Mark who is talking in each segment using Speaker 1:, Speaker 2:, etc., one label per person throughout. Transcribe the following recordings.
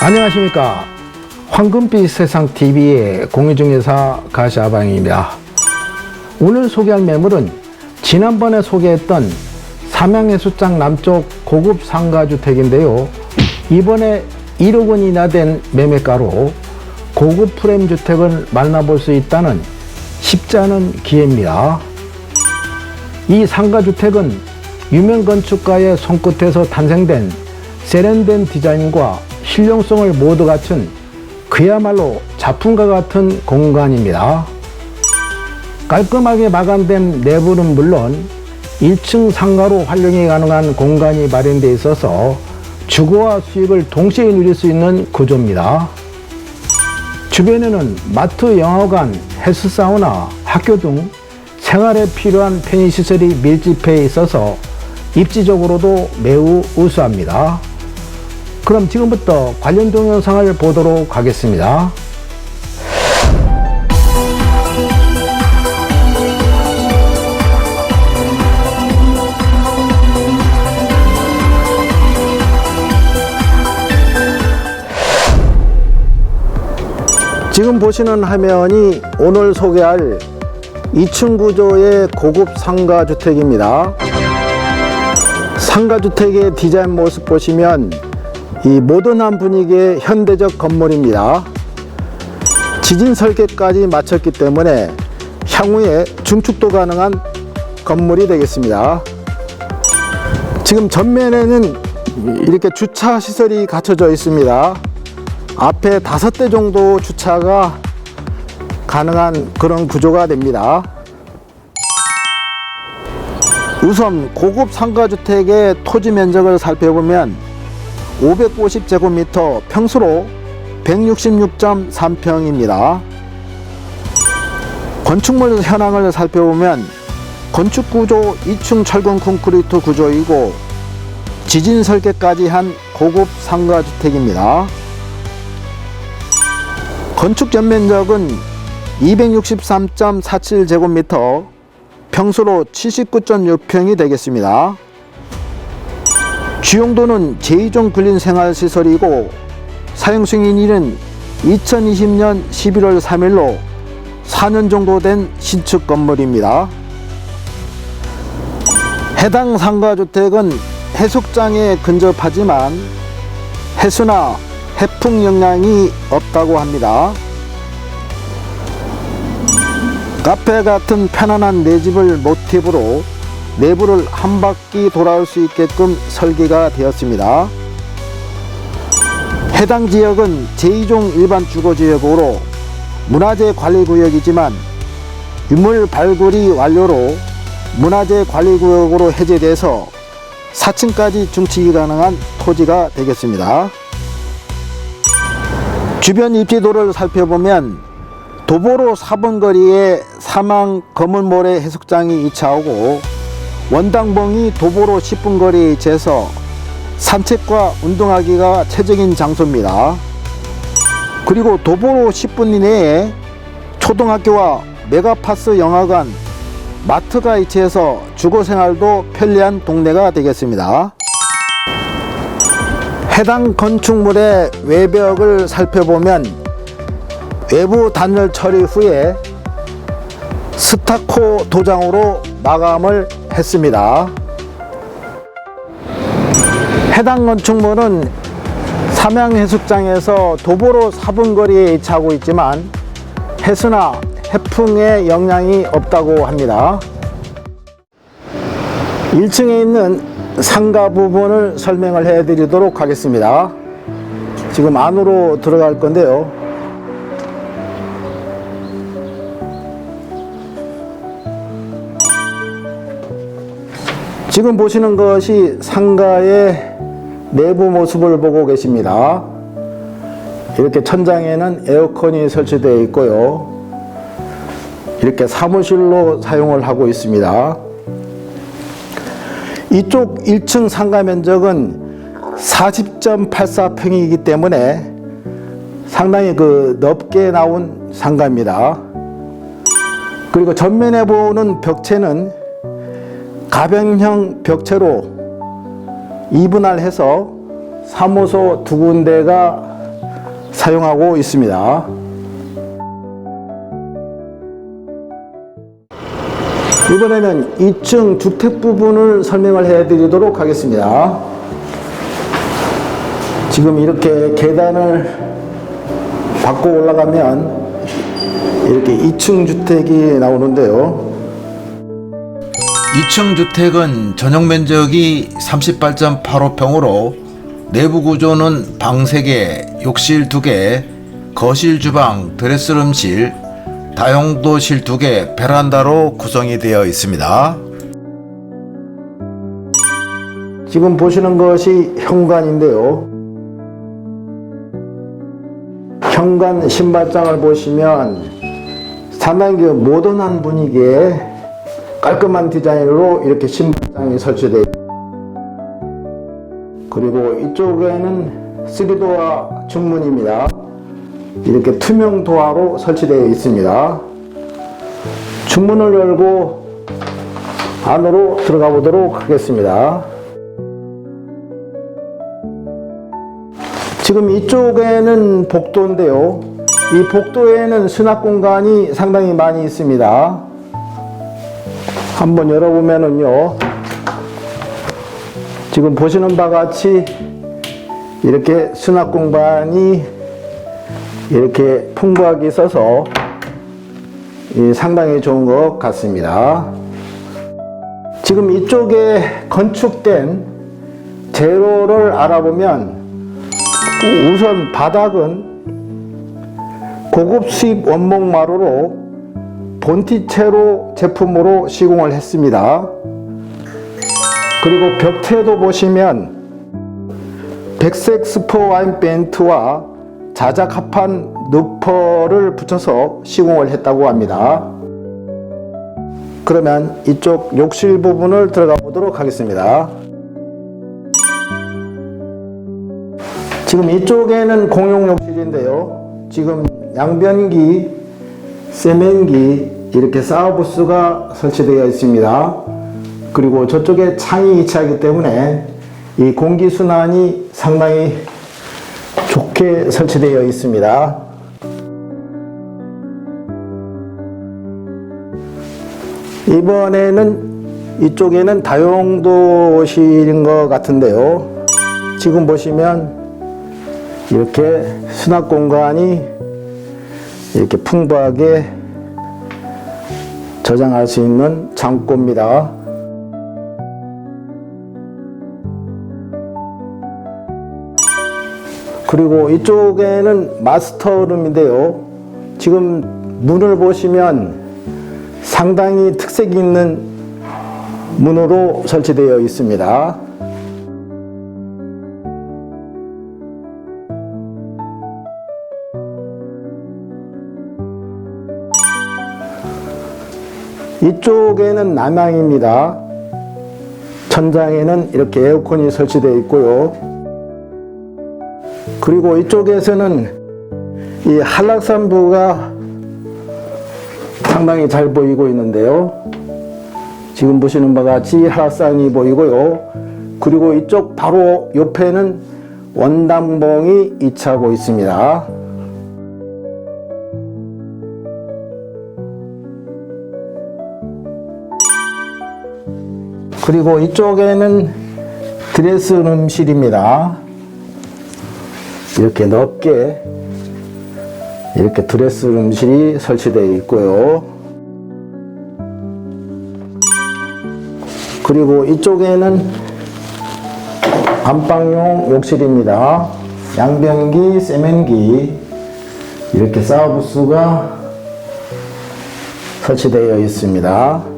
Speaker 1: 안녕하십니까. 황금빛 세상 TV의 공유중개사 가샤방입니다. 오늘 소개할 매물은 지난번에 소개했던 삼양해수장 남쪽 고급 상가주택인데요. 이번에 1억 원이나 된 매매가로 고급 프레임 주택을 만나볼 수 있다는 쉽지 않은 기회입니다. 이 상가주택은 유명 건축가의 손끝에서 탄생된 세련된 디자인과 실용성을 모두 갖춘 그야말로 작품과 같은 공간입니다. 깔끔하게 마감된 내부는 물론 1층 상가로 활용이 가능한 공간이 마련되어 있어서 주거와 수익을 동시에 누릴 수 있는 구조입니다. 주변에는 마트, 영화관, 헬스사우나, 학교 등 생활에 필요한 편의시설이 밀집해 있어서 입지적으로도 매우 우수합니다. 그럼 지금부터 관련 동영상을 보도록 하겠습니다. 지금 보시는 화면이 오늘 소개할 2층 구조의 고급 상가주택입니다. 상가주택의 디자인 모습 보시면 이 모던한 분위기의 현대적 건물입니다. 지진 설계까지 마쳤기 때문에 향후에 중축도 가능한 건물이 되겠습니다. 지금 전면에는 이렇게 주차 시설이 갖춰져 있습니다. 앞에 다섯 대 정도 주차가 가능한 그런 구조가 됩니다. 우선 고급 상가주택의 토지 면적을 살펴보면 550제곱미터 평수로 166.3평입니다. 건축물 현황을 살펴보면 건축 구조 2층 철근 콘크리트 구조이고 지진 설계까지 한 고급 상가주택입니다. 건축 전면적은 263.47제곱미터 평수로 79.6평이 되겠습니다. 주용도는 제2종 근린 생활시설이고 사용 승인일은 2020년 11월 3일로 4년 정도 된 신축 건물입니다. 해당 상가주택은 해수장에 근접하지만 해수나 해풍 영향이 없다고 합니다. 카페 같은 편안한 내 집을 모티브로 내부를 한 바퀴 돌아올 수 있게끔 설계가 되었습니다. 해당 지역은 제2종 일반 주거지역으로 문화재 관리구역이지만 유물 발굴이 완료로 문화재 관리구역으로 해제돼서 4층까지 중축이 가능한 토지가 되겠습니다. 주변 입지도를 살펴보면 도보로 4번 거리에 사망 검은모래 해수장이 위치하고 원당봉이 도보로 10분 거리에 위치해서 산책과 운동하기가 최적인 장소입니다. 그리고 도보로 10분 이내에 초등학교와 메가파스 영화관, 마트가 위치해서 주거생활도 편리한 동네가 되겠습니다. 해당 건축물의 외벽을 살펴보면 외부 단열 처리 후에 스타코 도장으로 마감을 했습니다. 해당 건축물은 삼양해수장에서 도보로 4분 거리에 위치하고 있지만 해수나 해풍의 영향이 없다고 합니다. 1층에 있는 상가 부분을 설명을 해 드리도록 하겠습니다. 지금 안으로 들어갈 건데요. 지금 보시는 것이 상가의 내부 모습을 보고 계십니다. 이렇게 천장에는 에어컨이 설치되어 있고요. 이렇게 사무실로 사용을 하고 있습니다. 이쪽 1층 상가 면적은 40.84평이기 때문에 상당히 그 넓게 나온 상가입니다. 그리고 전면에 보는 벽체는 가변형 벽체로 이분할 해서 사무소 두 군데가 사용하고 있습니다. 이번에는 2층 주택 부분을 설명을 해 드리도록 하겠습니다. 지금 이렇게 계단을 받고 올라가면 이렇게 2층 주택이 나오는데요.
Speaker 2: 2층 주택은 전용 면적이 38.85평으로 내부 구조는 방 3개, 욕실 2개, 거실, 주방, 드레스룸실, 다용도실 2개, 베란다로 구성이 되어 있습니다.
Speaker 1: 지금 보시는 것이 현관인데요. 현관 신발장을 보시면 상당히 그 모던한 분위기의 깔끔한 디자인으로 이렇게 신발장이 설치되어. 그리고 이쪽에는 3도어 중문입니다. 이렇게 투명 도화로 설치되어 있습니다. 중문을 열고 안으로 들어가 보도록 하겠습니다. 지금 이쪽에는 복도인데요. 이 복도에는 수납 공간이 상당히 많이 있습니다. 한번 열어보면은요. 지금 보시는 바와 같이 이렇게 수납 공간이 이렇게 풍부하게 있어서 이 상당히 좋은 것 같습니다. 지금 이쪽에 건축된 재료를 알아보면 우선 바닥은 고급 수입 원목 마루로 본티체로 제품으로 시공을 했습니다. 그리고 벽체도 보시면 백색 스포 와인 벤트와 자작합한 누퍼를 붙여서 시공을 했다고 합니다. 그러면 이쪽 욕실 부분을 들어가 보도록 하겠습니다. 지금 이쪽에는 공용 욕실인데요. 지금 양변기, 세면기 이렇게 사우부스가 설치되어 있습니다. 그리고 저쪽에 창이 위치하기 때문에 이 공기 순환이 상당히 좋게 설치되어 있습니다. 이번에는 이쪽에는 다용도실인 것 같은데요. 지금 보시면 이렇게 수납 공간이 이렇게 풍부하게 저장할 수 있는 창고입니다. 그리고 이쪽에는 마스터룸인데요. 지금 문을 보시면 상당히 특색 있는 문으로 설치되어 있습니다. 이쪽에는 남향입니다. 천장에는 이렇게 에어컨이 설치되어 있고요. 그리고 이쪽에서는 이 한락산부가 상당히 잘 보이고 있는데요. 지금 보시는 바와 같이 한락산이 보이고요. 그리고 이쪽 바로 옆에는 원담봉이 위치하고 있습니다. 그리고 이쪽에는 드레스룸실입니다. 이렇게 넓게 이렇게 드레스룸실이 설치되어 있고요. 그리고 이쪽에는 안방용 욕실입니다. 양변기, 세면기 이렇게 사우부스가 설치되어 있습니다.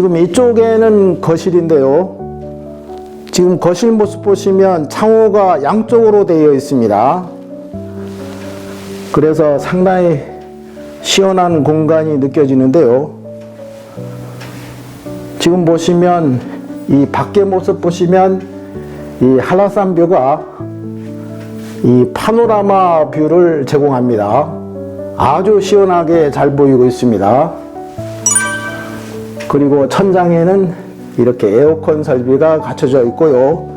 Speaker 1: 지금 이쪽에는 거실인데요. 지금 거실 모습 보시면 창호가 양쪽으로 되어 있습니다. 그래서 상당히 시원한 공간이 느껴지는데요. 지금 보시면 이 밖의 모습 보시면 이 한라산 뷰가 이 파노라마 뷰를 제공합니다. 아주 시원하게 잘 보이고 있습니다. 그리고 천장에는 이렇게 에어컨 설비가 갖춰져 있고요.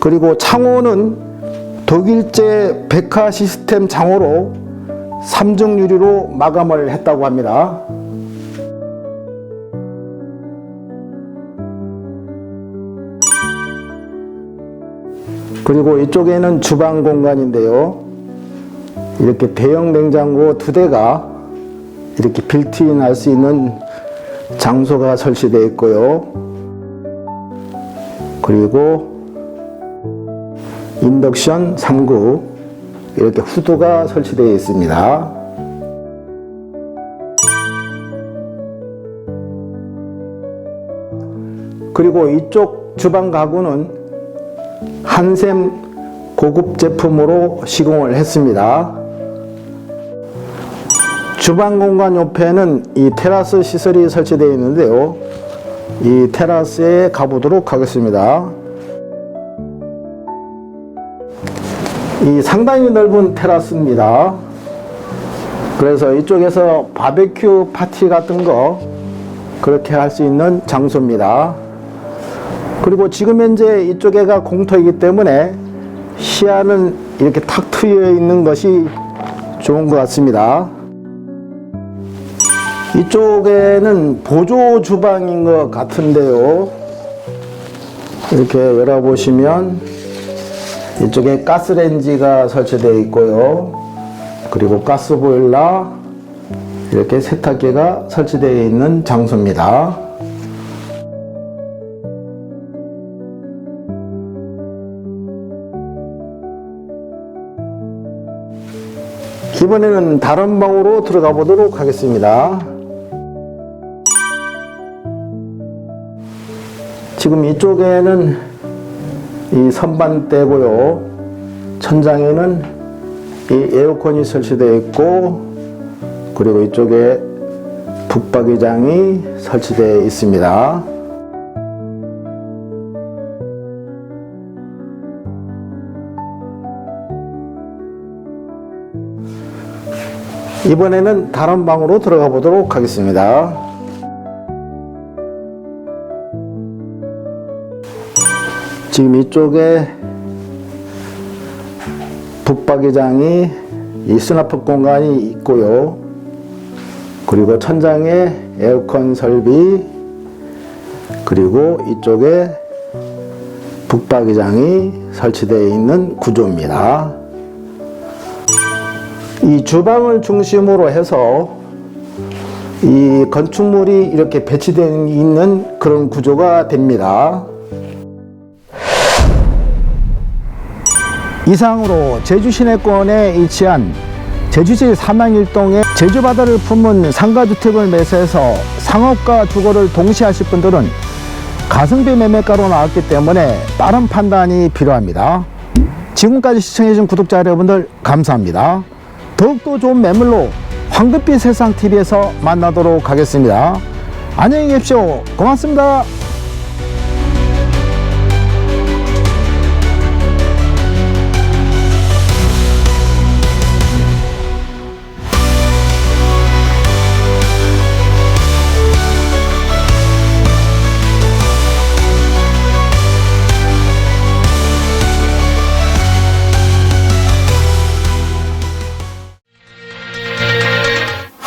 Speaker 1: 그리고 창호는 독일제 백화 시스템 창호로 삼중 유리로 마감을 했다고 합니다. 그리고 이쪽에는 주방 공간인데요. 이렇게 대형 냉장고 두 대가 이렇게 빌트인 할 수 있는 장소가 설치되어 있고요. 그리고 인덕션 3구 이렇게 후드가 설치되어 있습니다. 그리고 이쪽 주방 가구는 한샘 고급 제품으로 시공을 했습니다. 주방 공간 옆에는 이 테라스 시설이 설치되어 있는데요. 이 테라스에 가보도록 하겠습니다. 이 상당히 넓은 테라스입니다. 그래서 이쪽에서 바베큐 파티 같은 거 그렇게 할 수 있는 장소입니다. 그리고 지금 현재 이쪽에가 공터이기 때문에 시야는 이렇게 탁 트여 있는 것이 좋은 것 같습니다. 이쪽에는 보조 주방인 것 같은데요. 이렇게 열어보시면 이쪽에 가스레인지가 설치되어 있고요. 그리고 가스보일러 이렇게 세탁기가 설치되어 있는 장소입니다. 이번에는 다른 방으로 들어가 보도록 하겠습니다. 지금 이쪽에는 이 선반대고요. 천장에는 이 에어컨이 설치되어 있고 그리고 이쪽에 북박이장이 설치되어 있습니다. 이번에는 다른 방으로 들어가 보도록 하겠습니다. 지금 이쪽에 북박이장이 이 수납법 공간이 있고요. 그리고 천장에 에어컨 설비, 그리고 이쪽에 북박이장이 설치되어 있는 구조입니다. 이 주방을 중심으로 해서 이 건축물이 이렇게 배치되어 있는 그런 구조가 됩니다. 이상으로 제주 시내권에 위치한 제주시 삼양일동의 제주바다를 품은 상가주택을 매수해서 상업과 주거를 동시에 하실 분들은 가성비 매매가로 나왔기 때문에 빠른 판단이 필요합니다. 지금까지 시청해주신 구독자 여러분들 감사합니다. 더욱더 좋은 매물로 황금빛 세상TV에서 만나도록 하겠습니다. 안녕히 계십시오. 고맙습니다.